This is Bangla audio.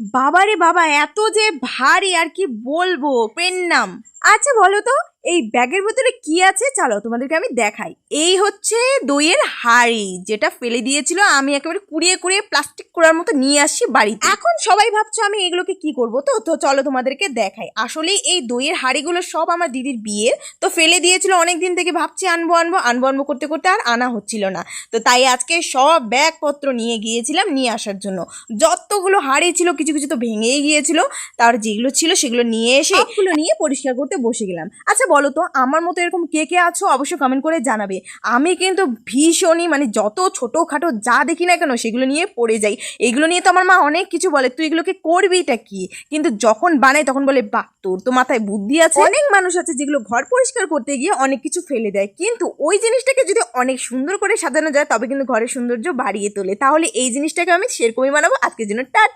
বাবারে বাবা এত যে ভারী আর কি বলব পেন নাম। আচ্ছা বলো তো। এই ব্যাগের ভিতরে কি আছে? চলো তোমাদেরকে আমি দেখাই। এই হচ্ছে দইয়ের হাড়ি, যেটা ফেলে দিয়েছিল। আমি একেবারে কুড়িয়ে কুড়িয়ে প্লাস্টিক করার মতো নিয়ে আসছি বাড়িতে। এখন সবাই ভাবছ আমি এগুলোকে কি করব? তো তো চলো তোমাদেরকে দেখাই। আসলে এই দইয়ের হাড়িগুলো সব আমার দিদির বিয়ের। তো ফেলে দিয়েছিল অনেক দিন থেকে ভাবছি আনব আনব আনব আনব করতে করতে আর আনা হচ্ছিল না। তো তাই আজকে সব ব্যাগপত্র নিয়ে গিয়েছিলাম নিয়ে আসার জন্য। যতগুলো হাড়ি ছিল কিছু কিছু তো ভেঙেই গিয়েছিল। তার যেগুলো ছিল সেগুলো নিয়ে এসে সবগুলো নিয়ে পরিষ্কার করতে বসে গেলাম। আচ্ছা বলো তো আমার মতো এরকম কে কে আছো অবশ্যই কমেন্ট করে জানাবে। আমি কিন্তু ভীষণই মানে যত ছোটোখাটো যা দেখি না কেন সেগুলো নিয়ে পড়ে যাই। এগুলো নিয়ে তো আমার মা অনেক কিছু বলে, তুই এগুলোকে করবিটা কি? কিন্তু যখন বানাই তখন বলে, বাহ, তোর তো মাথায় বুদ্ধি আছে। অনেক মানুষ আছে যেগুলো ঘর পরিষ্কার করতে গিয়ে অনেক কিছু ফেলে দেয়। কিন্তু ওই জিনিসটাকে যদি অনেক সুন্দর করে সাজানো যায়, তবে কিন্তু ঘরের সৌন্দর্য বাড়িয়ে তোলে। তাহলে এই জিনিসটাকে আমি সেরকমই বানাবো। আজকের জন্য টাটা